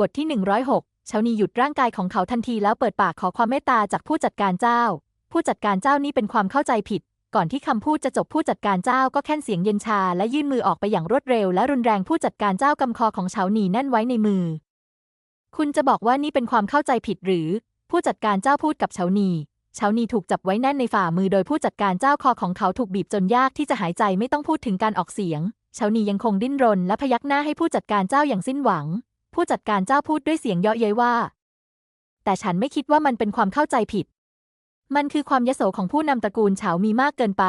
บทที่ 106เชานีหยุดร่างกายของเขาทันทีแล้วเปิดปากขอความเมตตาจากผู้จัดการเจ้า ผู้จัดการเจ้านี่เป็นความเข้าใจผิด ก่อนที่คำพูดจะจบผู้จัดการเจ้าก็แค่นเสียงเย็นชา และยื่นมือออกไปอย่างรวดเร็วและรุนแรงผู้จัดการเจ้ากำคอของเฉาหนีแน่นไว้ในมือ คุณจะบอกว่านี่เป็นความเข้าใจผิดหรือ ผู้จัดการเจ้าพูดกับเฉาหนีเฉาหนีถูกจับไว้แน่นในฝ่ามือโดยผู้จัดการเจ้าคอของเขาถูกบีบจนยากที่จะหายใจไม่ต้องพูดถึงการออกเสียงเฉาหนียังคงดิ้นรนและพยักหน้าให้ผู้จัดการเจ้าอย่างสิ้นหวัง ผู้จัดการเจ้าพูดด้วยเสียงเยาะเย้ยว่า แต่ฉันไม่คิดว่ามันเป็นความเข้าใจผิด มันคือความยโสของผู้นำตระกูลเฉามีมากเกินไป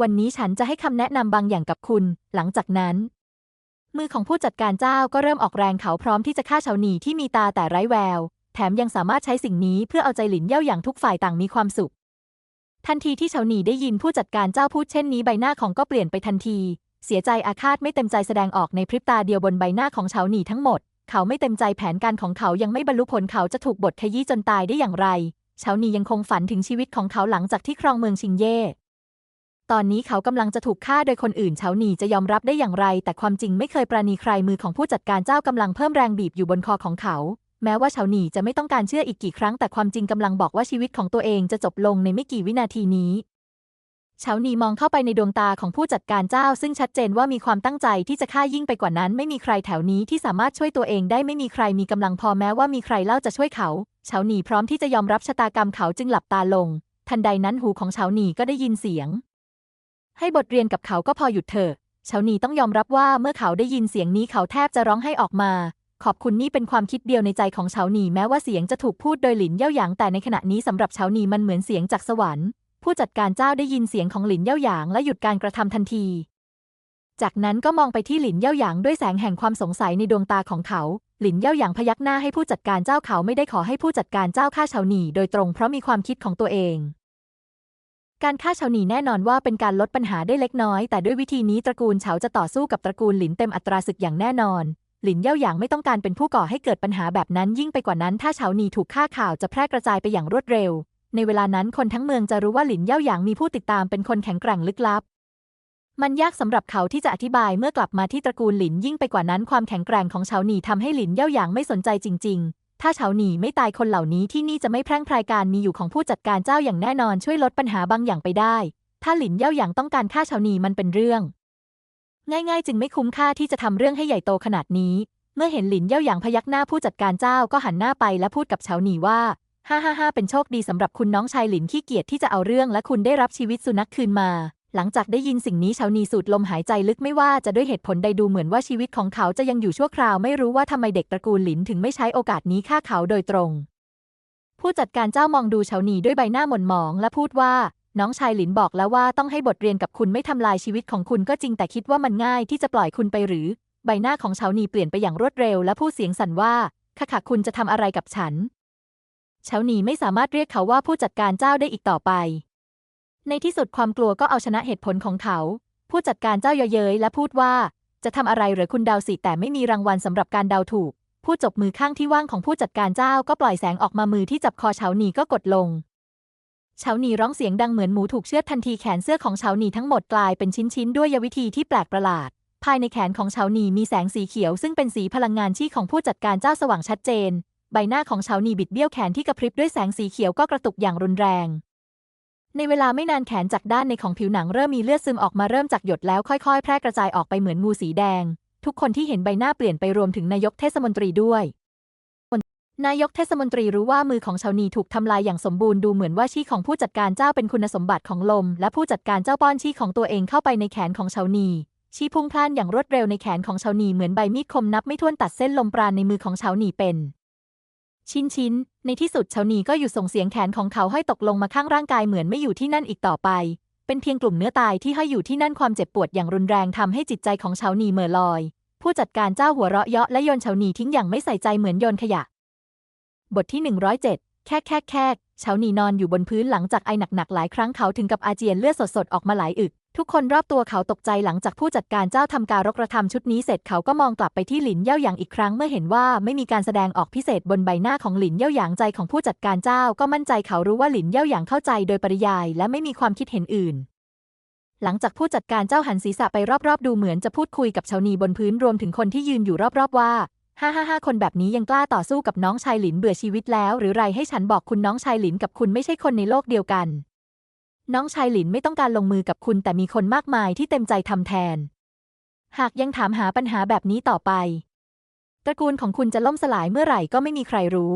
วันนี้ฉันจะให้คำแนะนำบางอย่างกับคุณ หลังจากนั้น มือของผู้จัดการเจ้าก็เริ่มออกแรงเขาพร้อมที่จะฆ่าเฉาหนีที่มีตาแต่ไร้แวว แถมยังสามารถใช้สิ่งนี้เพื่อเอาใจหลินเย่าอย่างทุกฝ่ายต่างมีความสุขทันทีที่เฉาหนีได้ยินผู้จัดการเจ้าพูดเช่นนี้ใบหน้าของก็เปลี่ยนไปทันที เสียใจอาฆาตไม่เต็มใจแสดงออกในพริบตาเดียวบนใบหน้าของเฉาหนีทั้งหมด เขาไม่เต็มใจแผนการของเขายังไม่บรรลุผลเขาจะถูกบทขยี้จนตายได้อย่างไรเฉาหนียังคงฝันถึงชีวิตของเขาหลังจากที่ครองเมืองชิงเย่ตอนนี้เขากำลังจะถูกฆ่าโดยคนอื่นเฉาหนีจะยอมรับได้อย่างไร แต่ความจริงไม่เคยปราณีใครมือของผู้จัดการเจ้ากำลังเพิ่มแรงบีบอยู่บนคอของเขา แม้ว่าเฉาหนีจะไม่ต้องการเชื่ออีกกี่ครั้ง แต่ความจริงกำลังบอกว่าชีวิตของตัวเองจะจบลงในไม่กี่วินาทีนี้ เฉาหนีมองเข้าไปในดวงตาของผู้จัดการเจ้า ซึ่งชัดเจนว่ามีความตั้งใจที่จะฆ่ายิ่งไปกว่านั้น ไม่มีใครแถวนี้ที่สามารถช่วยตัวเองได้ไม่มีใครมีกำลังพอแม้ว่ามีใครเล่าจะช่วยเขาเฉาหนีพร้อมที่จะยอมรับชะตากรรมเขาจึงหลับตาลง ทันใดนั้นหูของเฉาหนีก็ได้ยินเสียง ให้บทเรียนกับเขาก็พอหยุดเถอะเฉาหนีต้องยอมรับว่าเมื่อเขาได้ยินเสียงนี้เขาแทบจะร้องให้ออกมา ขอบคุณนี่เป็นความคิดเดียวในใจของเฉาหนีแม้ว่าเสียงจะถูกพูดโดยหลินเย่าหยางแต่ในขณะนี้สำหรับเฉาหนีมันเหมือนเสียงจากสวรรค์ ผู้จัดการเจ้าได้ยินเสียงของหลินเย่าหยางและหยุดการกระทำทันที จากนั้นก็มองไปที่หลินเย่าหยางด้วยแสงแห่งความสงสัยในดวงตาของเขา หลินเย่าหยางพยักหน้าให้ผู้จัดการเจ้าเขาไม่ได้ขอให้ผู้จัดการเจ้าฆ่าเฉาหนีโดยตรงเพราะมีความคิดของตัวเอง การฆ่าเฉาหนีแน่นอนว่าเป็นการลดปัญหาได้เล็กน้อย แต่ด้วยวิธีนี้ตระกูลเฉาจะต่อสู้กับตระกูลหลินเต็มอัตราศึกอย่างแน่นอนหลินเย่าหยางไม่ต้องการเป็นผู้ก่อให้เกิดปัญหาแบบนั้นยิ่งไปกว่านั้นถ้าเฉาหนีถูกฆ่าข่าวจะแพร่กระจายไปอย่างรวดเร็ว ในเวลานั้นคนทั้งเมืองจะรู้ว่าหลินเย่าหยางมีผู้ติดตามเป็นคนแข็งแกร่งลึกลับ มันยากสำหรับเขาที่จะอธิบายเมื่อกลับมาที่ตระกูลหลินยิ่งไปกว่านั้นความแข็งแกร่งของเฉาหนีทำให้หลินเย่าหยางไม่สนใจจริง ๆ ถ้าเฉาหนีไม่ตายคนเหล่านี้ที่นี่จะไม่แพร่งพรายการมีอยู่ของผู้จัดการเจ้าอย่างแน่นอนช่วยลดปัญหาบางอย่างไปได้ ถ้าหลินเย่าหยางต้องการฆ่าเฉาหนีมันเป็นเรื่อง ง่ายๆ จึงไม่คุ้มค่าที่จะทำเรื่องให้ใหญ่โตขนาดนี้ เมื่อเห็นหลินเย่าหยางพยักหน้าผู้จัดการเจ้าก็หันหน้าไปและพูดกับเฉาหนีว่า ฮ่าฮ่าฮ่าเป็นโชคดีสำหรับคุณน้องชายหลินขี้เกียจที่จะเอาเรื่องและคุณได้รับชีวิตสุนัขคืนมา หลังจากได้ยินสิ่งนี้เฉาหนีสูดลมหายใจลึกไม่ว่าจะด้วยเหตุผลใดดูเหมือนว่าชีวิตของเขาจะยังอยู่ชั่วคราวไม่รู้ว่าทำไมเด็กตระกูลหลินถึงไม่ใช้โอกาสนี้ฆ่าเขาโดยตรง ผู้จัดการเจ้ามองดูเฉาหนีด้วยใบหน้าหม่นหมอง และพูดว่า น้องชายหลินบอกแล้วว่าต้องให้บทเรียนกับคุณไม่ทำลายชีวิตของคุณก็จริงแต่คิดว่ามันง่ายที่จะปล่อยคุณไปหรือ ใบหน้าของเฉาหนีเปลี่ยนไปอย่างรวดเร็ว และพูดเสียงสั่นว่าค่ะค่ะคุณจะทำอะไรกับฉัน เฉาหนีไม่สามารถเรียกเขาว่าผู้จัดการเจ้าได้อีกต่อไป ในที่สุดความกลัวก็เอาชนะเหตุผลของเขา ผู้จัดการเจ้าเยเย้ยและพูดว่า จะทำอะไรหรือคุณเดาสิแต่ไม่มีรางวัลสำหรับการเดาถูก ผู้จบมือข้างที่ว่างของผู้จัดการเจ้าก็ปล่อยแสงออกมามือที่จับคอเฉาหนีก็กดลงเฉาหนีร้องเสียงดังเหมือนหมูถูกเชือดทันทีแขนเสื้อของเฉาหนีทั้งหมดกลายเป็นชิ้นๆด้วยวิธีที่แปลกประหลาด ภายในแขนของเฉาหนีมีแสงสีเขียวซึ่งเป็นสีพลังงานที่ของผู้จัดการเจ้าสว่างชัดเจน ใบหน้าของเฉาหนีบิดเบี้ยวแขนที่กระพริบด้วยแสงสีเขียวก็กระตุกอย่างรุนแรง ในเวลาไม่นานแขนจากด้านในของผิวหนังเริ่มมีเลือดซึมออกมาเริ่มจากหยดแล้วค่อยๆ แพร่กระจายออกไปเหมือนงูสีแดง ทุกคนที่เห็นใบหน้าเปลี่ยนไปรวมถึงนายกเทศมนตรีด้วย นายกเทศมนตรีรู้ว่ามือของเฉาหนีถูกทำลายอย่างสมบูรณ์ดูเหมือนว่าชี้ของผู้จัดการเจ้าเป็นคุณสมบัติของลม และผู้จัดการเจ้าป้อนชี้ของตัวเองเข้าไปในแขนของเฉาหนีชี้พุ่งพล่านอย่างรวดเร็วในแขนของเฉาหนีเหมือนใบมีดคมนับไม่ถ้วนตัดเส้นลมปราณในมือของเฉาหนีเป็น ชิ้นชิ้น ในที่สุดเฉาหนีก็หยุดส่งเสียงแขนของเขาห้อยตกลงมาข้างร่างกายเหมือนไม่อยู่ที่นั่นอีกต่อไป เป็นเพียงกลุ่มเนื้อตายที่ห้อยอยู่ที่นั่นความเจ็บปวดอย่างรุนแรงทำให้จิตใจของเฉาหนีเหม่อลอย ผู้จัดการเจ้าหัวเราะเยาะและโยนเฉาหนีทิ้งอย่างไม่ใส่ใจเหมือนโยนขยะ บทที่ 107 แค่แค่แค่เฉาหนีนอนอยู่บนพื้นหลังจากไอหนักๆหลายครั้งเขาถึงกับอาเจียนเลือดสดๆออกมาหลายอึก ทุกคนรอบตัวเขาตกใจหลังจากผู้จัดการเจ้าทำการรกระทำชุดนี้เสร็จเขาก็มองกลับไปที่หลินเย่าหยางอีกครั้งเมื่อเห็นว่าไม่มีการแสดงออกพิเศษบนใบหน้าของหลินเย่าหยางใจของผู้จัดการเจ้าก็มั่นใจเขารู้ว่าหลินเย่าหยางเข้าใจโดยปริยายและไม่มีความคิดเห็นอื่น หลังจากผู้จัดการเจ้าหันศีรษะไปรอบๆ ดูเหมือนจะพูดคุยกับเฉาหนีบนพื้นรวมถึงคนที่ยืนอยู่รอบๆว่าฮ่าฮ่าฮ่าคนแบบนี้ยังกล้าต่อสู้กับน้องชายหลินเบื่อชีวิตแล้ว หรือไรให้ฉันบอกคุณน้องชายหลินกับคุณไม่ใช่คนในโลกเดียวกัน น้องชายหลินไม่ต้องการลงมือกับคุณแต่มีคนมากมายที่เต็มใจทำแทน หากยังถามหาปัญหาแบบนี้ต่อไป ตระกูลของคุณจะล่มสลายเมื่อไหร่ก็ไม่มีใครรู้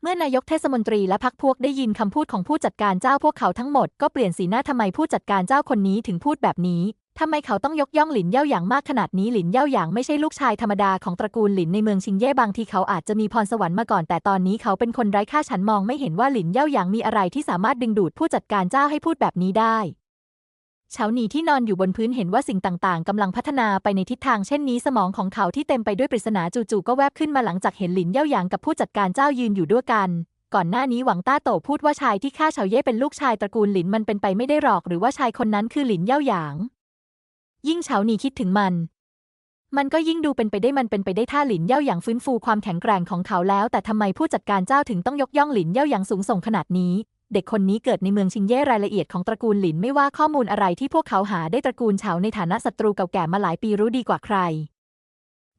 เมื่อนายกเทศมนตรีและพักพวกได้ยินคำพูดของผู้จัดการเจ้าพวกเขาทั้งหมดก็เปลี่ยนสีหน้าทำไมผู้จัดการเจ้าคนนี้ถึงพูดแบบนี้ ทำไมเขาต้องยกย่องหลินเย่าหยางมากขนาดนี้หลินเย่าหยางไม่ใช่ลูกชายธรรมดาของตระกูลหลินในเมืองชิงเย่บางทีเขาอาจจะมีพรสวรรค์มาก่อนแต่ตอนนี้เขาเป็นคนไร้ค่าฉันมองไม่เห็นว่าหลินเย่าหยางมีอะไรที่สามารถดึงดูดผู้จัดการเจ้าให้พูดแบบนี้ได้เฉาหนีที่นอนอยู่บนพื้นเห็นว่าสิ่งต่างๆกำลังพัฒนาไปในทิศทางเช่นนี้สมองของเขาที่เต็มไปด้วยปริศนาจู่ๆก็แวบขึ้นมาหลังจากเห็นหลินเย่าหยางกับผู้จัดการเจ้ายืนอยู่ด้วยกัน ก่อนหน้านี้หวังต้าโตพูดว่าชายที่ฆ่าเฉาเย่เป็นลูกชายตระกูลหลินมันเป็นไปไม่ได้หรอก หรือว่าชายคนนั้นคือหลินเย่าหยาง ยิ่งเฉาหนีคิดถึงมัน มันก็ยิ่งดูเป็นไปได้มันเป็นไปได้ถ้าหลินเย่าหยางฟื้นฟูความแข็งแกร่งของเขาแล้ว แต่ทำไมผู้จัดการเจ้าถึงต้องยกย่องหลินเย่าหยางสูงส่งขนาดนี้เด็กคนนี้เกิดในเมืองชิงเย่รายละเอียดของตระกูลหลินไม่ว่าข้อมูลอะไรที่พวกเขาหาได้ตระกูลเฉาในฐานะศัตรูเก่าแก่มาหลายปีรู้ดีกว่าใคร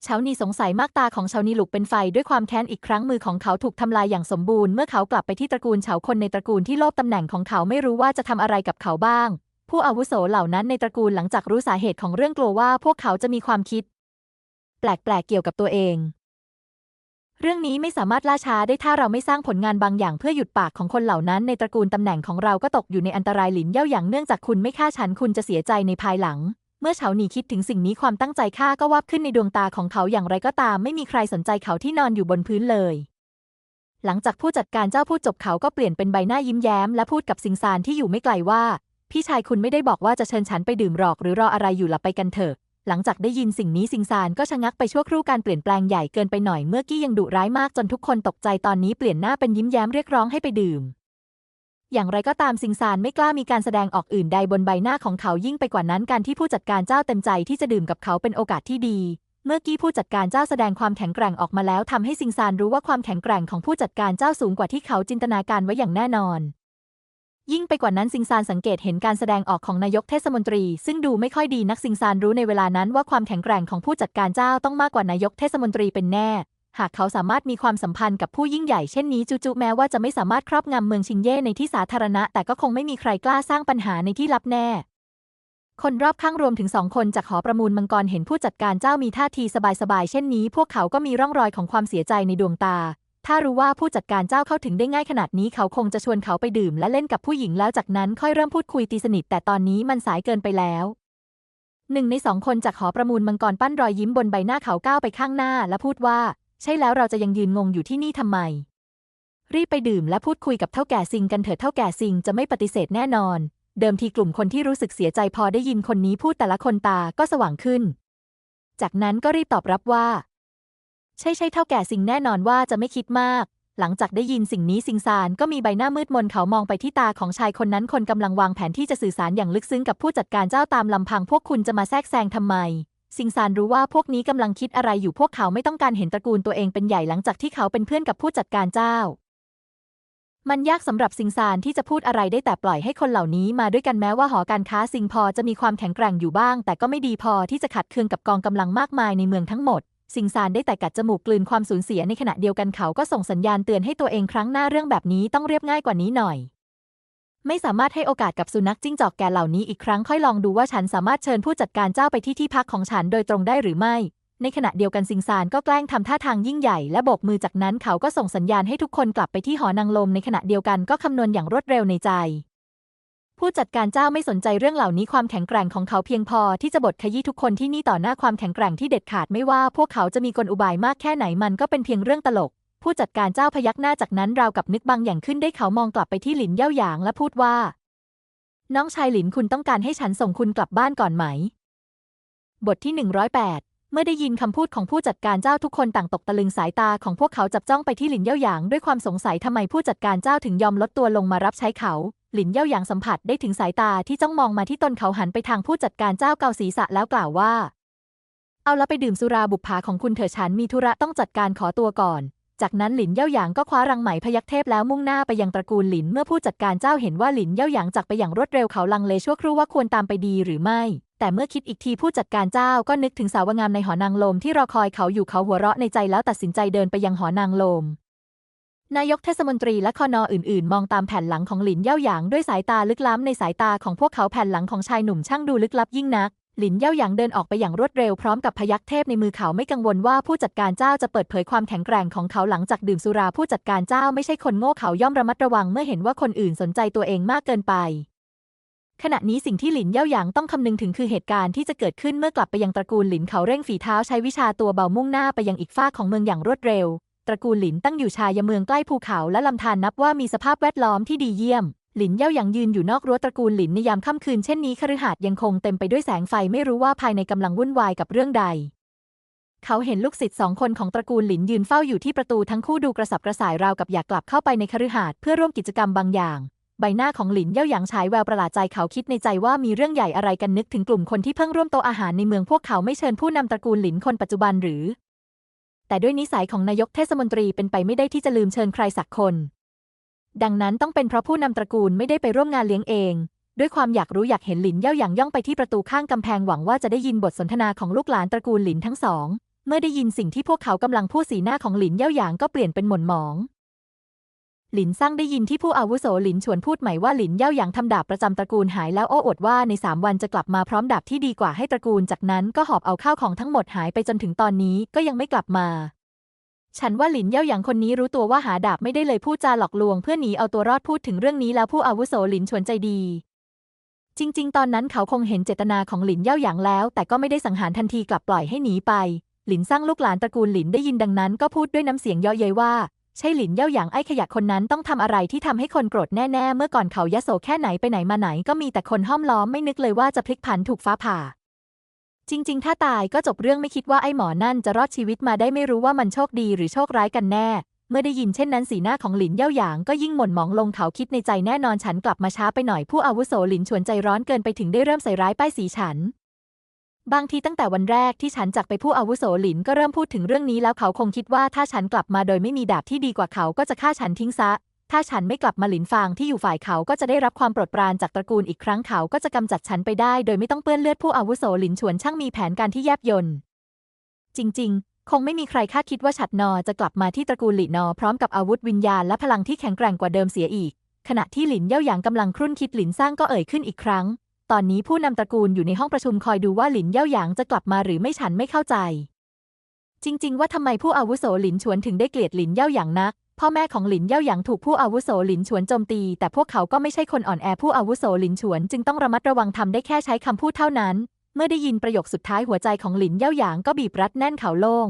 เฉานีสงสัยมากตาของเฉานีหลุกเป็นไฟด้วยความแค้นอีกครั้งมือของเขาถูกทำลายอย่างสมบูรณ์เมื่อเขากลับไปที่ตระกูลเฉาคนในตระกูลที่โลภตำแหน่งของเขาไม่รู้ว่าจะทำอะไรกับเขาบ้าง ผู้อาวุโสเหล่านั้นในตระกูลหลังจากรู้สาเหตุของเรื่องกลัวว่าพวกเขาจะมีความคิด แปลกๆเกี่ยวกับตัวเอง เรื่องนี้ไม่สามารถล่าช้าได้ถ้าเราไม่สร้างผลงานบางอย่างเพื่อหยุดปากของคนเหล่านั้นในตระกูลตำแหน่งของเราก็ตกอยู่ในอันตรายหลินเย่าหยางเนื่องจากคุณไม่ฆ่าฉันคุณจะเสียใจในภายหลัง เมื่อเฉาหนีคิดถึงสิ่งนี้ความตั้งใจฆ่าก็วาบขึ้นในดวงตาของเขาอย่างไรก็ตาม ไม่มีใครสนใจเขาที่นอนอยู่บนพื้นเลยหลังจากผู้จัดการเจ้าพูดจบเขาก็เปลี่ยนเป็นใบหน้ายิ้มแย้มและพูดกับสิงซานที่อยู่ไม่ไกลว่า พี่ชายคุณไม่ได้บอกว่าจะเชิญฉันไปดื่มหรอกหรือรออะไรอยู่หล่ะไปกันเถอะ หลังจากได้ยินสิ่งนี้สิงซานก็ชะงักไปชั่วครู่การเปลี่ยนแปลงใหญ่เกินไปหน่อยเมื่อกี้ยังดุร้ายมากจนทุกคนตกใจตอนนี้เปลี่ยนหน้าเป็นยิ้มแย้มเรียกร้องให้ไปดื่ม อย่างไรก็ตามสิงซานไม่กล้ามีการแสดงออกอื่นใดบนใบหน้าของเขายิ่งไปกว่านั้นการที่ผู้จัดการเจ้าเต็มใจที่จะดื่มกับเขาเป็นโอกาสที่ดีเมื่อกี้ผู้จัดการเจ้าแสดงความแข็งแกร่งออกมาแล้วทำให้สิงซานรู้ว่าความแข็งแกร่งของผู้จัดการเจ้าสูงกว่าที่เขาจินตนาการไว้อย่างแน่นอน ยิ่งไปกว่านั้นสิงซานสังเกตเห็นการแสดงออกของนายกเทศมนตรี ซึ่งดูไม่ค่อยดีนักสิงซานรู้ในเวลานั้นว่าความแข็งแกร่งของผู้จัดการเจ้าต้องมากกว่านายกเทศมนตรีเป็นแน่ หากเขาสามารถมีความสัมพันธ์กับผู้ยิ่งใหญ่เช่นนี้จุๆแม้ว่าจะไม่สามารถครอบงำเมืองชิงเย่ในที่สาธารณะ แต่ก็คงไม่มีใครกล้าสร้างปัญหาในที่ลับแน่ คนรอบข้างรวมถึงสองคนจากหอประมูลมังกรเห็นผู้จัดการเจ้ามีท่าทีสบายๆเช่นนี้ พวกเขาก็มีร่องรอยของความเสียใจในดวงตา ถ้ารู้ว่าผู้จัดการเจ้าเข้าถึงได้ง่ายขนาดนี้เขาคงจะชวนเขาไปดื่มและเล่นกับผู้หญิงแล้วจากนั้นค่อยเริ่มพูดคุยตีสนิทแต่ตอนนี้มันสายเกินไปแล้วหนึ่งในสองคนจากหอประมูลมังกรปั้นรอยยิ้มบนใบหน้าเขาก้าวไปข้างหน้าและพูดว่า ใช่แล้วเราจะยังยืนงงอยู่ที่นี่ทำไม รีบไปดื่มและพูดคุยกับเท่าแก่ซิงกันเถิดเท่าแก่ซิงจะไม่ปฏิเสธแน่นอน เดิมทีกลุ่มคนที่รู้สึกเสียใจพอได้ยินคนนี้พูดแต่ละคนตาก็สว่างขึ้น จากนั้นก็รีบตอบรับว่า ใช่ใช่เท่าแก่ซิงแน่นอนว่าจะไม่คิดมาก หลังจากได้ยินสิ่งนี้สิงซานก็มีใบหน้ามืดมนเขามองไปที่ตาของชายคนนั้นคนกำลังวางแผนที่จะสื่อสารอย่างลึกซึ้งกับผู้จัดการเจ้าตามลำพังพวกคุณจะมาแทรกแซงทำไมสิงซานรู้ว่าพวกนี้กำลังคิดอะไรอยู่พวกเขาไม่ต้องการเห็นตระกูลตัวเองเป็นใหญ่หลังจากที่เขาเป็นเพื่อนกับผู้จัดการเจ้า มันยากสำหรับสิงซานที่จะพูดอะไรได้แต่ปล่อยให้คนเหล่านี้มาด้วยกันแม้ว่าหอการค้าสิงพอจะมีความแข็งแกร่งอยู่บ้าง แต่ก็ไม่ดีพอที่จะขัดเคืองกับกองกำลังมากมายในเมืองทั้งหมด สิงซานได้แต่กัดจมูกกลืนความสูญเสียในขณะเดียวกันเขาก็ส่งสัญญาณเตือนให้ตัวเองครั้งหน้าเรื่องแบบนี้ต้องเรียบง่ายกว่านี้หน่อย ไม่สามารถให้โอกาสกับสุนัขจิ้งจอกแก่เหล่านี้อีกครั้งค่อยลองดูว่าฉันสามารถเชิญผู้จัดการเจ้าไปที่ที่พักของฉันโดยตรงได้หรือไม่ ในขณะเดียวกันสิงซานก็แกล้งทำท่าทางยิ่งใหญ่และโบกมือจากนั้นเขาก็ส่งสัญญาณให้ทุกคนกลับไปที่หอนางลมในขณะเดียวกันก็คำนวณอย่างรวดเร็วในใจ ผู้จัดการเจ้าไม่สนใจเรื่องเหล่านี้ความแข็งแกร่งของเขาเพียงพอที่จะบดขยี้ทุกคนที่นี่ต่อหน้าความแข็งแกร่งที่เด็ดขาดไม่ว่าพวกเขาจะมีกลอุบายมากแค่ไหนมันก็เป็นเพียงเรื่องตลก ผู้จัดการเจ้าพยักหน้าจากนั้นราวกับนึกบางอย่างขึ้นได้เขามองกลับไปที่หลินเย่าหยางและพูดว่า น้องชายหลินคุณต้องการให้ฉันส่งคุณกลับบ้านก่อนไหม บทที่ 108 เมื่อได้ยินคำพูดของผู้จัดการเจ้าทุกคนต่างตกตะลึงสายตาของพวกเขาจับจ้องไปที่หลินเย่าหยางด้วยความสงสัยทำไมผู้จัดการเจ้าถึงยอมลดตัวลงมารับใช้เขา หลินเย่าหยางสัมผัสได้ถึงสายตาที่จ้องมองมาที่ตนเขาหันไปทางผู้จัดการเจ้าเกาศีรษะแล้วกล่าวว่า เอาละไปดื่มสุราบุปผาของคุณเถอะฉันมีธุระต้องจัดการขอตัวก่อน จากนั้นหลินเย่าหยางก็คว้ารังไหมพยักเทพแล้วมุ่งหน้าไปยังตระกูลหลินเมื่อผู้จัดการเจ้าเห็นว่าหลินเย่าหยางจากไปอย่างรวดเร็วเขาลังเลชั่วครู่ว่าควรตามไปดีหรือไม่ แต่เมื่อคิดอีกทีผู้จัดการเจ้าก็นึกถึงสาวงามในหอนางลมที่รอคอยเขาอยู่เขาหัวเราะในใจแล้วตัดสินใจเดินไปยังหอนางลม นายกเทศมนตรีและคอนออื่น ๆ มองตามแผ่นหลังของหลินเย่าหยางด้วยสายตาลึกล้ำในสายตาของพวกเขาแผ่นหลังของชายหนุ่มช่างดูลึกลับยิ่งนักหลินเย่าหยางเดินออกไปอย่างรวดเร็วพร้อมกับพยักเทพในมือเขาไม่กังวลว่าผู้จัดการเจ้าจะเปิดเผยความแข็งแกร่งของเขาหลังจากดื่มสุราผู้จัดการเจ้าไม่ใช่คนโง่เขาย่อมระมัดระวังเมื่อเห็นว่าคนอื่นสนใจตัวเองมากเกินไป ขณะนี้สิ่งที่หลินเย่าหยางต้องคำนึงถึงคือเหตุการณ์ที่จะเกิดขึ้นเมื่อกลับไปยังตระกูลหลินเขาเร่งฝีเท้าใช้วิชาตัวเบามุ่งหน้าไปยังอีกฝ้าของเมืองอย่างรวดเร็ว ตระกูลหลินตั้งอยู่ชายเมืองใกล้ภูเขาและลำธารนับว่ามีสภาพแวดล้อมที่ดีเยี่ยม หลินเย่าหยางยืนอยู่นอกรั้วตระกูลหลินในยามค่ำคืนเช่นนี้คฤหาสน์ยังคงเต็มไปด้วยแสงไฟไม่รู้ว่าภายในกำลังวุ่นวายกับเรื่องใด เขาเห็นลูกศิษย์สองคนของตระกูลหลินยืนเฝ้าอยู่ที่ประตูทั้งคู่ดูกระสับกระส่ายราวกับอยากกลับเข้าไปในคฤหาสน์เพื่อร่วมกิจกรรมบางอย่าง ใบหน้าของหลินเย่าหยางฉายแววประหลาดใจเขาคิดในใจว่ามีเรื่องใหญ่อะไรกันนึกถึงกลุ่มคนที่เพิ่งร่วมโตอาหารในเมืองพวกเขาไม่เชิญผู้นำตระกูลหลินคนปัจจุบันหรือ แต่ด้วยนิสัยของนายกเทศมนตรีเป็นไปไม่ได้ที่จะลืมเชิญใครสักคน ดังนั้นต้องเป็นเพราะผู้นำตระกูลไม่ได้ไปร่วมงานเลี้ยงเอง ด้วยความอยากรู้อยากเห็นหลินเย่าหยางย่องไปที่ประตูข้างกำแพงหวังว่าจะได้ยินบทสนทนาของลูกหลานตระกูลหลินทั้งสอง เมื่อได้ยินสิ่งที่พวกเขากำลังพูดสีหน้าของหลินเย่าหยางก็เปลี่ยนเป็นหม่นหมอง หลินซ่างได้ยินที่ผู้อาวุโสหลินชวนพูดใหม่ว่าหลินเย่าหยางทำดาบประจำตระกูลหายแล้วโอ้อวดว่าในสามวันจะกลับมาพร้อมดาบที่ดีกว่าให้ตระกูลจากนั้นก็หอบเอาข้าวของทั้งหมดหายไปจนถึงตอนนี้ก็ยังไม่กลับมา ฉันว่าหลินเย่าหยางคนนี้รู้ตัวว่าหาดาบไม่ได้เลยพูดจาหลอกลวง เพื่อหนีเอาตัวรอดพูดถึงเรื่องนี้แล้วผู้อาวุโสหลินชวนใจดี จริง ๆ ตอนนั้นเขาคงเห็นเจตนาของหลินเย่าหยางแล้ว แต่ก็ไม่ได้สังหารทันทีกลับปล่อยให้หนีไป หลินสร้างลูกหลานตระกูลหลินได้ยินดังนั้น ก็พูดด้วยน้ำเสียงเยาะเย้ยว่า ใช่หลินเย่าหยางไอ้ขยะคนนั้นต้องทำอะไรที่ทำให้คนโกรธแน่ๆ เมื่อก่อนเขายโสแค่ไหนไปไหนมาไหนก็มีแต่คนห้อมล้อมไม่นึกเลยว่าจะพลิกผันถูกฟ้าผ่า จริง ๆ ถ้าตายก็จบเรื่องไม่คิดว่าไอ้หมอนั่นจะรอดชีวิตมาได้ไม่รู้ว่ามันโชคดีหรือโชคร้ายกันแน่ เมื่อได้ยินเช่นนั้นสีหน้าของหลินเย่าหยางก็ยิ่งหม่นหมองลงเขาคิดในใจแน่นอนฉันกลับมาช้าไปหน่อยผู้อาวุโสหลินชวนใจร้อนเกินไปถึงได้เริ่มใส่ร้ายป้ายสีฉัน บางทีตั้งแต่วันแรกที่ฉันจากไปผู้อาวุโสหลินก็เริ่มพูดถึงเรื่องนี้แล้วเขาคงคิดว่าถ้าฉันกลับมาโดยไม่มีดาบที่ดีกว่าเขาก็จะฆ่าฉันทิ้งซะ ถ้าฉันไม่กลับมาหลินฟางที่อยู่ฝ่ายเขาก็จะได้รับความโปรดปรานจากตระกูลอีกครั้งเขาก็จะกำจัดฉันไปได้ โดยไม่ต้องเปื้อนเลือดผู้อาวุโสหลินชวนช่างมีแผนการที่แยบยลจริง ๆ คงไม่มีใครคาดคิดว่าฉัดนอจะกลับมาที่ตระกูลหลินอพร้อมกับอาวุธวิญญาณและพลังที่แข็งแกร่งกว่าเดิมเสียอีก ขณะที่หลินเย่าหยางกำลังครุ่นคิดหลินสร้างก็เอ่ยขึ้นอีกครั้ง ตอนนี้ผู้นำตระกูลอยู่ในห้องประชุมคอยดูว่าหลินเย่าหยางจะกลับมาหรือไม่ฉันไม่เข้าใจ จริง ๆ ว่าทำไมผู้อาวุโสหลินชวนถึงได้เกลียดหลินเย่าหยางนัก พ่อแม่ของหลินเย่าหยางถูกผู้อาวุโสหลินชวนโจมตี แต่พวกเขาก็ไม่ใช่คนอ่อนแอผู้อาวุโสหลินชวนจึงต้องระมัดระวังทำได้แค่ใช้คำพูดเท่านั้น เมื่อได้ยินประโยคสุดท้ายหัวใจของหลินเย่าหยางก็บีบรัดแน่นเขาโล่ง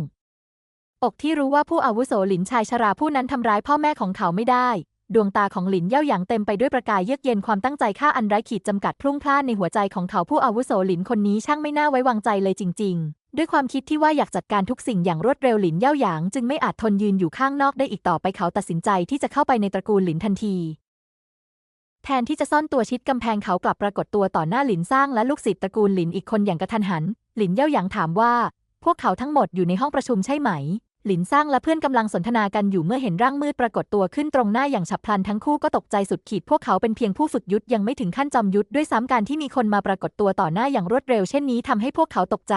อกที่รู้ว่าผู้อาวุโสหลินชายชราผู้นั้นทำร้ายพ่อแม่ของเขาไม่ได้ ดวงตาของหลินเย่าหยางเต็มไปด้วยประกายเยือกเย็นความตั้งใจฆ่าอันไร้ขีดจำกัดพรุ่งพล่านในหัวใจของเขาผู้อาวุโสหลินคนนี้ช่างไม่น่าไว้วางใจเลยจริง ๆ ด้วยความคิดที่ว่าอยากจัดการทุกสิ่งอย่างรวดเร็วหลินเย่าหยางจึงไม่อาจทนยืนอยู่ข้างนอกได้อีกต่อไปเขาตัดสินใจที่จะเข้าไปในตระกูลหลินทันที แทนที่จะซ่อนตัวชิดกำแพงเขากลับปรากฏตัวต่อหน้าหลินซ่างและลูกศิษย์ตระกูลหลินอีกคนอย่างกระทันหัน หลินเย่าหยางถามว่า พวกเขาทั้งหมดอยู่ในห้องประชุมใช่ไหม หลินซ่างและเพื่อนกำลังสนทนากันอยู่เมื่อเห็นร่างมืดปรากฏตัวขึ้นตรงหน้าอย่างฉับพลันทั้งคู่ก็ตกใจสุดขีดพวกเขาเป็นเพียงผู้ฝึกยุทธยังไม่ถึงขั้นจอมยุทธด้วยซ้ำการที่มีคนมาปรากฏตัวต่อหน้าอย่างรวดเร็วเช่นนี้ทำให้พวกเขาตกใจ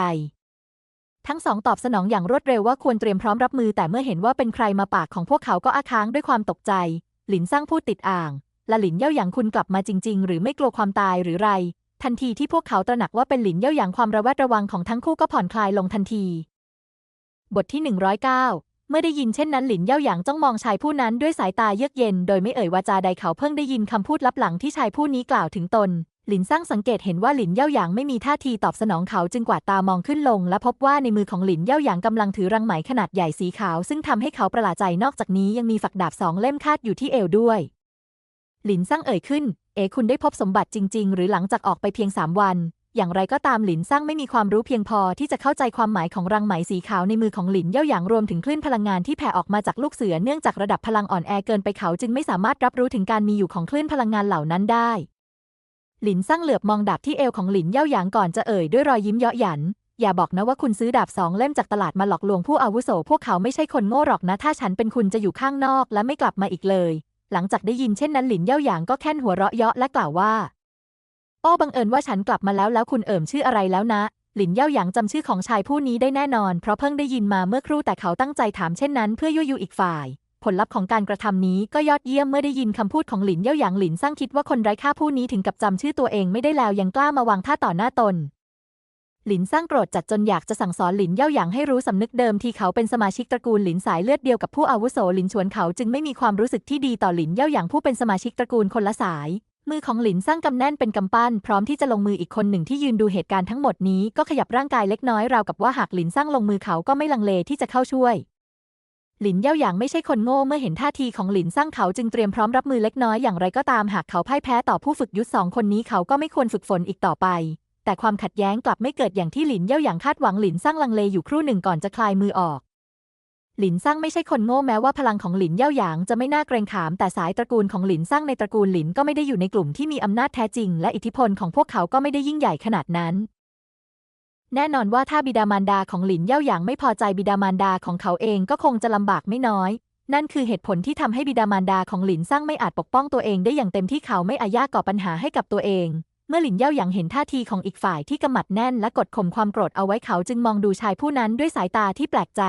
ทั้งสองตอบสนองอย่างรวดเร็วว่าควรเตรียมพร้อมรับมือแต่เมื่อเห็นว่าเป็นใครมาปากของพวกเขาก็อาค้างด้วยความตกใจ หลินซ่างพูดติดอ่าง และหลินเย่าหยางคุณกลับมาจริง ๆ หรือไม่กลัวความตายหรือไร ทันทีที่พวกเขาตระหนักว่าเป็นหลินเย่าหยางความระแวดระวังของทั้งคู่ก็ผ่อนคลายลงทันที บทที่ 109 เมื่อได้ยินเช่นนั้นหลินเย่าหยางจ้องมองชายผู้นั้นด้วยสายตาเยือกเย็น โดยไม่เอ่ยวาจาใดเขาเพิ่งได้ยินคำพูดลับหลังที่ชายผู้นี้กล่าวถึงตน หลินสร้างสังเกตเห็นว่าหลินเย่าหยางไม่มีท่าทีตอบสนองเขาจึงกวาดตามองขึ้นลง และพบว่าในมือของหลินเย่าหยางกำลังถือรังไหมขนาดใหญ่สีขาว ซึ่งทำให้เขาประหลาดใจนอกจากนี้ยังมีฝักดาบสองเล่มคาดอยู่ที่เอวด้วย หลินซ่างเอ่ยขึ้น เอ๋คุณได้พบสมบัติจริง ๆ หรือหลังจากออกไปเพียงสามวัน อย่างไรก็ตามหลินซ่างไม่มีความรู้เพียงพอที่จะเข้าใจความหมายของรังไหมสีขาวในมือของหลินเย่าหยางรวมถึงคลื่นพลังงานที่แผ่ออกมาจากลูกเสือเนื่องจากระดับพลังอ่อนแอเกินไปเขาจึงไม่สามารถรับรู้ถึงการมีอยู่ของคลื่นพลังงานเหล่านั้นได้ หลินซ่างเหลือบมองดาบที่เอวของหลินเย่าหยางก่อนจะเอ่ยด้วยรอยยิ้มเยาะหยัน อย่าบอกนะว่าคุณซื้อดาบสองเล่มจากตลาดมาหลอกลวงผู้อาวุโส พวกเขาไม่ใช่คนโง่หรอกนะ ถ้าฉันเป็นคุณจะอยู่ข้างนอกและไม่กลับมาอีกเลย หลังจากได้ยินเช่นนั้นหลินเย่าหยางก็แค่นหัวเราะเยาะและกล่าวว่า อ้อบังเอิญว่าฉันกลับมาแล้วแล้วคุณเอิมชื่ออะไรแล้วนะ หลินเย่าหยางจำชื่อของชายผู้นี้ได้แน่นอน เพราะเพิ่งได้ยินมาเมื่อครู่แต่เขาตั้งใจถามเช่นนั้นเพื่อยั่วยุอีกฝ่าย ผลลัพธ์ของการกระทำนี้ก็ยอดเยี่ยมเมื่อได้ยินคำพูดของหลินเย่าหยางหลินสร้างคิดว่าคนไร้ค่าผู้นี้ถึงกับจำชื่อตัวเองไม่ได้แล้วยังกล้ามาวางท่าต่อหน้าตนหลินสร้างโกรธจัดจนอยากจะสั่งสอนหลินเย่าหยางให้รู้สำนึกเดิมที่เขาเป็นสมาชิกตระกูลหลินสายเลือดเดียวกับผู้อาวุโสหลินชวนเขาจึงไม่มีความรู้สึกที่ดีต่อหลินเย่าหยางผู้เป็นสมาชิกตระกูลคนละสาย มือของหลินสร้างกำแน่นเป็นกำปั้น พร้อมที่จะลงมืออีกคนหนึ่งที่ยืนดูเหตุการณ์ทั้งหมดนี้ก็ขยับร่างกายเล็กน้อยราวกับว่าหากหลินสร้างลงมือเขาก็ไม่ลังเลที่จะเข้าช่วย หลินเย่าหยางไม่ใช่คนโง่เมื่อเห็นท่าทีของหลินสร้างเขาจึงเตรียมพร้อมรับมือเล็กน้อยอย่างไรก็ตามหากเขาพ่ายแพ้ต่อผู้ฝึกยุทธสองคนนี้เขาก็ไม่ควรฝึกฝนอีกต่อไป แต่ความขัดแย้งกลับไม่เกิดอย่างที่หลินเย่าหยางคาดหวังหลินสร้างลังเลอยู่ครู่หนึ่งก่อนจะคลายมือออก หลินสร้างไม่ใช่คนโง่แม้ว่าพลังของหลินเย่าหยางจะไม่น่าเกรงขาม แต่สายตระกูลของหลินสร้างในตระกูลหลินก็ไม่ได้อยู่ในกลุ่มที่มีอำนาจแท้จริง และอิทธิพลของพวกเขาก็ไม่ได้ยิ่งใหญ่ขนาดนั้น แน่นอนว่าถ้าบิดามารดาของหลินเย่าหยางไม่พอใจบิดามารดาของเขาเองก็คงจะลำบากไม่น้อย นั่นคือเหตุผลที่ทำให้บิดามารดาของหลินสร้างไม่อาจปกป้องตัวเองได้อย่างเต็มที่เขาไม่อาญาก่อปัญหาให้กับตัวเองเมื่อหลินเย่าหยางเห็นท่าทีของอีกฝ่ายที่กำมัดแน่นและกดข่มความโกรธเอาไว้เขาจึงมองดูชายผู้นั้นด้วยสายตาที่แปลกใจ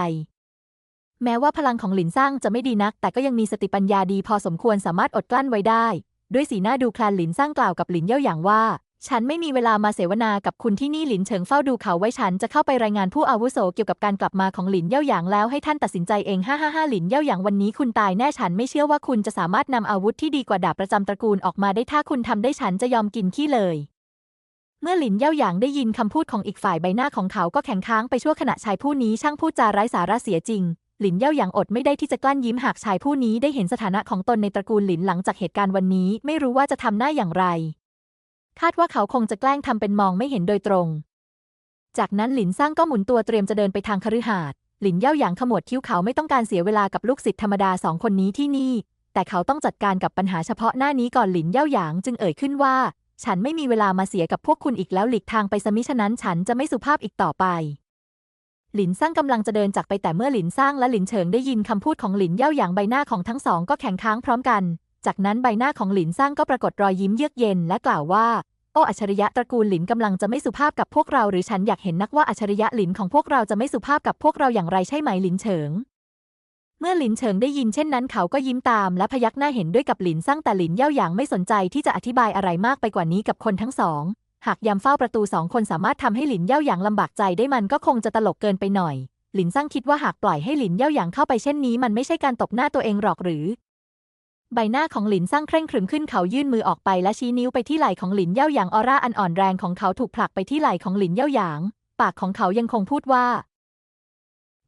แม้ว่าพลังของหลินสร้างจะไม่ดีนัก แต่ก็ยังมีสติปัญญาดีพอสมควรสามารถอดกลั้นไว้ได้ ด้วยสีหน้าดูแคลนหลินสร้างกล่าวกับหลินเย่าหยางว่า ฉันไม่มีเวลามาเสวนากับคุณที่นี่หลินเฉิงเฝ้าดูเขาไว้ฉันจะเข้าไปรายงานผู้อาวุโสเกี่ยวกับการกลับมาของหลินเย่าหยางแล้วให้ท่านตัดสินใจเองฮ่าฮ่าฮ่าหลินเย่าหยางวันนี้คุณตายแน่ฉันไม่เชื่อว่าคุณจะสามารถนำอาวุธที่ดีกว่าดาบประจำตระกูลออกมาได้ถ้าคุณทำได้ฉันจะยอมกินขี้เลยเมื่อหลินเย่าหยางได้ยินคำพูดของอีกฝ่ายใบหน้าของเขาก็แข็งค้างไปชั่วขณะชายผู้นี้ช่างพูดจาไร้สาระเสียจริง หลินเย่าหยางอดไม่ได้ที่จะกลั้นยิ้มหากชายผู้นี้ได้เห็นสถานะของตนในตระกูลหลินหลังจากเหตุการณ์วันนี้ไม่รู้ว่าจะทำหน้าอย่างไร คาดว่าเขาคงจะแกล้งทำเป็นมองไม่เห็นโดยตรง จากนั้นหลินสร้างก็หมุนตัวเตรียมจะเดินไปทางคฤหาสน์หลินเย่าหยางขมวดคิ้วเขาไม่ต้องการเสียเวลากับลูกศิษย์ธรรมดาสองคนนี้ที่นี่ แต่เขาต้องจัดการกับปัญหาเฉพาะหน้านี้ก่อนหลินเย่าหยางจึงเอ่ยขึ้นว่า ฉันไม่มีเวลามาเสียกับพวกคุณอีกแล้วหลีกทางไปสมิฉะนั้นฉันจะไม่สุภาพอีกต่อไป หลินสร้างกำลังจะเดินจากไปแต่เมื่อหลินสร้างและหลินเฉิงได้ยินคำพูดของหลินเย่าหยางใบหน้าของทั้งสองก็แข็งค้างพร้อมกัน จากนั้นใบหน้าของหลินสร้างก็ปรากฏรอยยิ้มเยือกเย็นและกล่าวว่าโอ้อัจฉริยะตระกูลหลินกำลังจะไม่สุภาพกับพวกเราหรือฉันอยากเห็นนักว่าอัจฉริยะหลินของพวกเราจะไม่สุภาพกับพวกเราอย่างไรใช่ไหมหลินเฉิง เมื่อหลินเฉิงได้ยินเช่นนั้นเขาก็ยิ้มตามและพยักหน้าเห็นด้วยกับหลินสร้างแต่หลินเย่าหยางไม่สนใจที่จะอธิบายอะไรมากไปกว่านี้กับคนทั้งสอง หากยามเฝ้าประตูสองคนสามารถทำให้หลินเย่าหยางลำบากใจได้มันก็คงจะตลกเกินไปหน่อย หลินสร้างคิดว่าหากปล่อยให้หลินเย่าหยางเข้าไปเช่นนี้ มันไม่ใช่การตบหน้าตัวเองหรอกหรือ ใบหน้าของหลินสร้างเคร่งขรึมขึ้นเขายื่นมือออกไปและชี้นิ้วไปที่ไหล่ของหลินเย่าหยางออร่าอันอ่อนแรงของเขาถูกผลักไปที่ไหล่ของหลินเย่าหยาง ปากของเขายังคงพูดว่า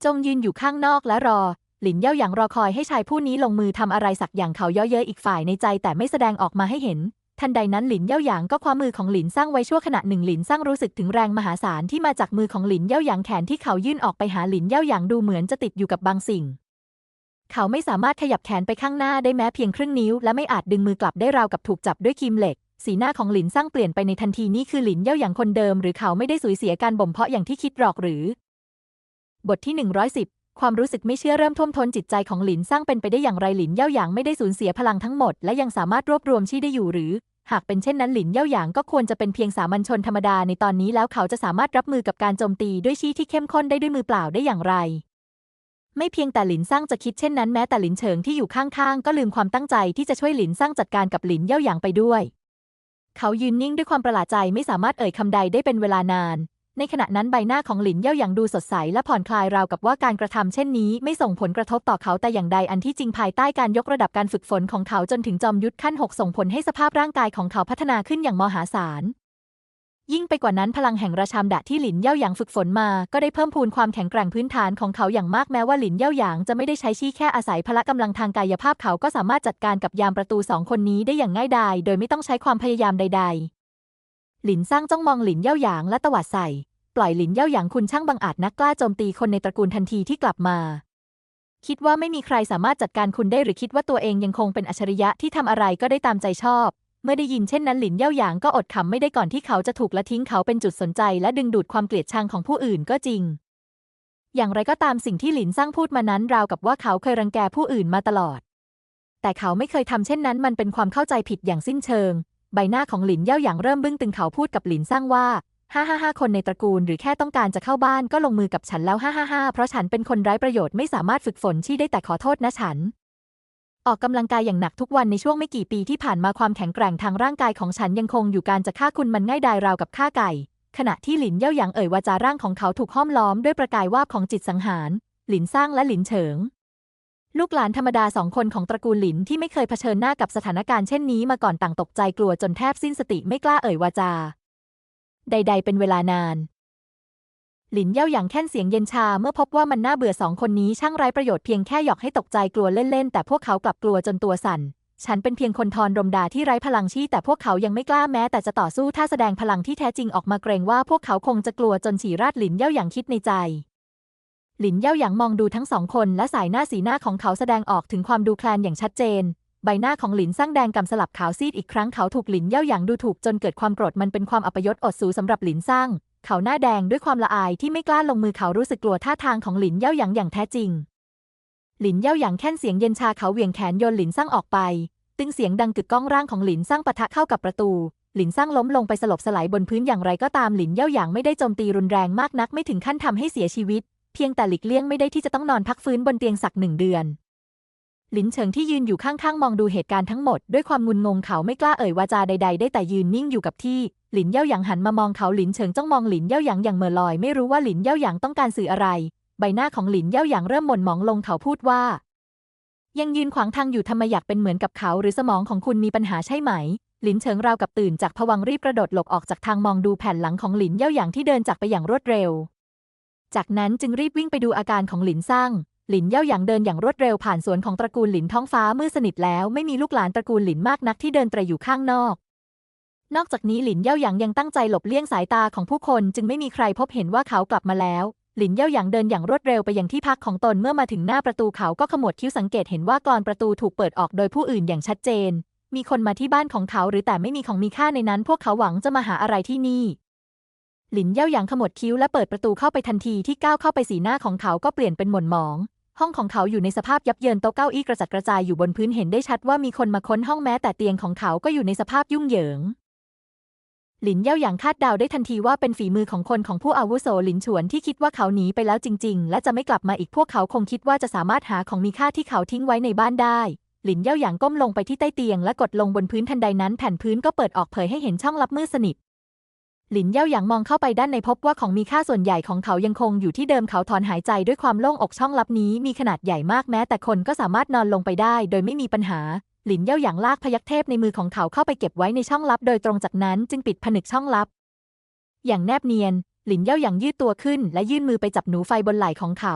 จงยืนอยู่ข้างนอกและรอหลินเย่าหยางรอคอยให้ชายผู้นี้ลงมือทำอะไรสักอย่างเขาเย่อเย้ยอีกฝ่ายในใจแต่ไม่แสดงออกมาให้เห็น ทันใดนั้นหลินเย่าหยางก็คว้ามือของหลินสร้างไว้ชั่วขณะหนึ่งหลินสร้างรู้สึกถึงแรงมหาศาลที่มาจากมือของหลินเย่าหยางแขนที่เขายื่นออกไปหาหลินเย่าหยางดูเหมือนจะติดอยู่กับบางสิ่ง เขาไม่สามารถขยับแขนไปข้างหน้าได้แม้เพียงครึ่งนิ้ว และไม่อาจดึงมือกลับได้ราวกับถูกจับด้วยคีมเหล็ก สีหน้าของหลินสร้างเปลี่ยนไปในทันทีนี่คือหลินเย่าหยางคนเดิม หรือเขาไม่ได้สูญเสียการบ่มเพาะอย่างที่คิดหรอกหรือ บทที่110 ความรู้สึกไม่เชื่อเริ่มท่วมท้นจิตใจของหลินสร้างเป็นไปได้อย่างไรหลินเย่าหยางไม่ได้สูญเสียพลังทั้งหมด และยังสามารถรวบรวมชี่ได้อยู่หรือ หากเป็นเช่นนั้นหลินเย่าหยางก็ควรจะเป็นเพียงสามัญชนธรรมดาในตอนนี้แล้วเขาจะสามารถรับมือกับการโจมตีด้วยชี่ที่เข้มข้นได้ด้วยมือเปล่าได้อย่างไร ไม่เพียงแต่หลินซ่างจะคิดเช่นนั้นแม้แต่หลินเฉิงที่อยู่ข้างๆก็ลืมความตั้งใจที่จะช่วยหลินซ่างจัดการกับหลินเย่าหยางไปด้วย เขายืนนิ่งด้วยความประหลาดใจไม่สามารถเอ่ยคำใดได้เป็นเวลานาน ในขณะนั้นใบหน้าของหลินเย่าหยางดูสดใสและผ่อนคลายราวกับว่าการกระทำเช่นนี้ไม่ส่งผลกระทบต่อเขาแต่อย่างใดอันที่จริงภายใต้การยกระดับการฝึกฝนของเขาจนถึงจอมยุทธขั้นหกส่งผลให้สภาพร่างกายของเขาพัฒนาขึ้นอย่างมหาศาล ยิ่งไปกว่านั้นพลังแห่งราชามดะที่หลินเย่าหยางฝึกฝนมาก็ได้เพิ่มพูนความแข็งแกร่งพื้นฐานของเขาอย่างมากแม้ว่าหลินเย่าหยางจะไม่ได้ใช้ชี้แค่อาศัยพละกำลังทางกายภาพเขาก็สามารถจัดการกับยามประตูสองคนนี้ได้อย่างง่ายดายโดยไม่ต้องใช้ความพยายามใด ๆ หลินสร้างจ้องมองหลินเย่าหยางและตวาดใส่ ปล่อยหลินเย่าหยางคุณช่างบังอาจนักกล้าโจมตีคนในตระกูลทันทีที่กลับมา คิดว่าไม่มีใครสามารถจัดการคุณได้หรือคิดว่าตัวเองยังคงเป็นอัจฉริยะที่ทำอะไรก็ได้ตามใจชอบ เมื่อได้ยินเช่นนั้นหลินเย่าหยางก็อดขำไม่ได้ก่อนที่เขาจะถูกละทิ้งเขาเป็นจุดสนใจ และดึงดูดความเกลียดชังของผู้อื่นก็จริง อย่างไรก็ตามสิ่งที่หลินสร้างพูดมานั้นราวกับว่าเขาเคยรังแกผู้อื่นมาตลอดแต่เขาไม่เคยทำเช่นนั้นมันเป็นความเข้าใจผิดอย่างสิ้นเชิง ใบหน้าของหลินเย่าหยางเริ่มบึ้งตึงเขาพูดกับหลินซ่างว่าห้าห้าห้าคนในตระกูลหรือแค่ต้องการจะเข้าบ้านก็ลงมือกับฉันแล้วห้าห้าห้าเพราะฉันเป็นคนไร้ประโยชน์ไม่สามารถฝึกฝนที่ได้แต่ขอโทษนะฉัน ออกกำลังกายอย่างหนักทุกวันในช่วงไม่กี่ปีที่ผ่านมาความแข็งแกร่งทางร่างกายของฉันยังคงอยู่การจะฆ่าคุณมันง่ายดายราวกับฆ่าไก่ ขณะที่หลินเย่าหยางเอ่ยวาจาร่างของเขาถูกห้อมล้อมด้วยประกายวาบของจิตสังหาร หลินซ่างและหลินเฉิง ลูกหลานธรรมดาสองคนของตระกูลหลินที่ไม่เคยเผชิญหน้ากับสถานการณ์เช่นนี้มาก่อนต่างตกใจกลัวจนแทบสิ้นสติไม่กล้าเอ่ยวาจา ใด ๆ เป็นเวลานาน หลินเย่าหยางแค่นเสียงเย็นชาเมื่อพบว่ามันน่าเบื่อสองคนนี้ช่างไร้ประโยชน์เพียงแค่หยอกให้ตกใจกลัวเล่นๆแต่พวกเขากลับกลัวจนตัวสั่นฉันเป็นเพียงคนทอนรมดาที่ไร้พลังชี่แต่พวกเขายังไม่กล้าแม้แต่จะต่อสู้ถ้าแสดงพลังที่แท้จริงออกมาเกรงว่าพวกเขาคงจะกลัวจนฉี่ราดหลินเย่าหยางคิดในใจ หลินเย่าหยางมองดูทั้งสองคนและสายหน้าสีหน้าของเขาแสดงออกถึงความดูแคลนอย่างชัดเจน ใบหน้าของหลินสร้างแดงกำสลับขาวซีดอีกครั้งเขาถูกหลินเย่าหยางดูถูกจนเกิดความโกรธมันเป็นความอัปยศอดสูสำหรับหลินสร้าง เขาหน้าแดงด้วยความละอายที่ไม่กล้าลงมือเขารู้สึกกลัวท่าทางของหลินเย่าหยางอย่างแท้จริง หลินเย่าหยางแค่นเสียงเย็นชาเขาเหวี่ยงแขนโยนหลินสร้างออกไป ตึงเสียงดังกึกก้องร่างของหลินสร้างปะทะเข้ากับประตูหลินสร้างล้มลงไปสลบสลายบนพื้นอย่างไรก็ตามหลินเย่าหยางไม่ได้โจมตีรุนแรงมากนักไม่ถึงขั้นทำให้เสียชีวิต พียงแต่หลีกเลี่ยงไม่ได้ที่จะต้องนอนพักฟื้นบนเตียงสักหนึ่งเดือน หลินเฉิงที่ยืนอยู่ข้างๆ มองดูเหตุการณ์ทั้งหมด ด้วยความงุนงงเขาไม่กล้าเอ่ยวาจาใดๆ ได้แต่ยืนนิ่งอยู่กับที่หลินเย่าหยางหันมามองเขาหลินเฉิงจ้องมองหลินเย่าหยางอย่างเหม่อลอยไม่รู้ว่าหลินเย่าหยางต้องการสื่ออะไร ใบหน้าของหลินเย่าหยางเริ่มหม่นหมองลงเขาพูดว่า ยังยืนขวางทางอยู่ทำไมอยากเป็นเหมือนกับเขา หรือสมองของคุณมีปัญหาใช่ไหมหลินเฉิงราวกับตื่นจากผวังรีบกระโดดหลบออกจากทางมองดูแผ่นหลังของหลินเย่าหยางที่เดินจากไปอย่างรวดเร็ว จากนั้นจึงรีบวิ่งไปดูอาการของหลินซ่างหลินเย่าหยางเดินอย่างรวดเร็วผ่านสวนของตระกูลหลินท้องฟ้ามืดสนิทแล้วไม่มีลูกหลานตระกูลหลินมากนักที่เดินเตรอยู่ข้างนอก นอกจากนี้หลินเย่าหยางยังตั้งใจหลบเลี่ยงสายตาของผู้คนจึงไม่มีใครพบเห็นว่าเขากลับมาแล้วหลินเย่าหยางเดินอย่างรวดเร็วไปยังที่พักของตนเมื่อมาถึงหน้าประตูเขาก็ขมวดคิ้วสังเกตเห็นว่ากรอนประตูถูกเปิดออกโดยผู้อื่นอย่างชัดเจน มีคนมาที่บ้านของเขาหรือแต่ไม่มีของมีค่าในนั้น พวกเขาหวังจะมาหาอะไรที่นี่ หลินเย่าหยางขมวดคิ้วและเปิดประตูเข้าไปทันทีที่ก้าวเข้าไปสีหน้าของเขาก็เปลี่ยนเป็นหม่นหมอง ห้องของเขาอยู่ในสภาพยับเยินโต๊ะเก้าอี้กระจัดกระจายอยู่บนพื้นเห็นได้ชัดว่ามีคนมาค้นห้องแม้แต่เตียงของเขาก็อยู่ในสภาพยุ่งเหยิง หลินเย่าหยางคาดเดาได้ทันทีว่าเป็นฝีมือของคนของผู้อาวุโสหลินฉวนที่คิดว่าเขาหนีไปแล้วจริง ๆ และจะไม่กลับมาอีกพวกเขาคงคิดว่าจะสามารถหาของมีค่าที่เขาทิ้งไว้ในบ้านได้หลินเย่าหยางก้มลงไปที่ใต้เตียงและกดลงบนพื้นทันใดนั้นแผ่นพื้นก็เปิดออกเผยให้เห็นช่องลับมืดสนิท หลินเย่าหยางมองเข้าไปด้านในพบว่าของมีค่าส่วนใหญ่ของเขายังคงอยู่ที่เดิมเขาถอนหายใจด้วยความโล่งอกช่องลับนี้มีขนาดใหญ่มากแม้ แต่คนก็สามารถนอนลงไปได้ โดยไม่มีปัญหา หลินเย่าหยางลากพยัคฆ์เทพในมือของเขาเข้าไปเก็บไว้ในช่องลับ โดยตรงจากนั้นจึงปิดผนึกช่องลับ อย่างแนบเนียน หลินเย่าหยางยืดตัวขึ้น และยื่นมือไปจับหนูไฟบนไหล่ของเขา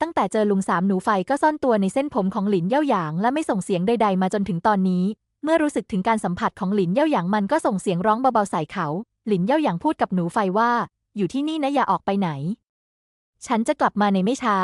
ตั้งแต่เจอลุงสามหนูไฟก็ซ่อนตัวในเส้นผมของหลินเย่าหยางและไม่ส่งเสียงใด ๆ มาจนถึงตอนนี้ เมื่อรู้สึกถึงการสัมผัสของหลินเย่าหยางมันก็ส่งเสียงร้องเบาๆใส่เขา หลินเย่าหยางพูดกับหนูไฟว่า อยู่ที่นี่นะอย่าออกไปไหน ฉันจะกลับมาในไม่ช้า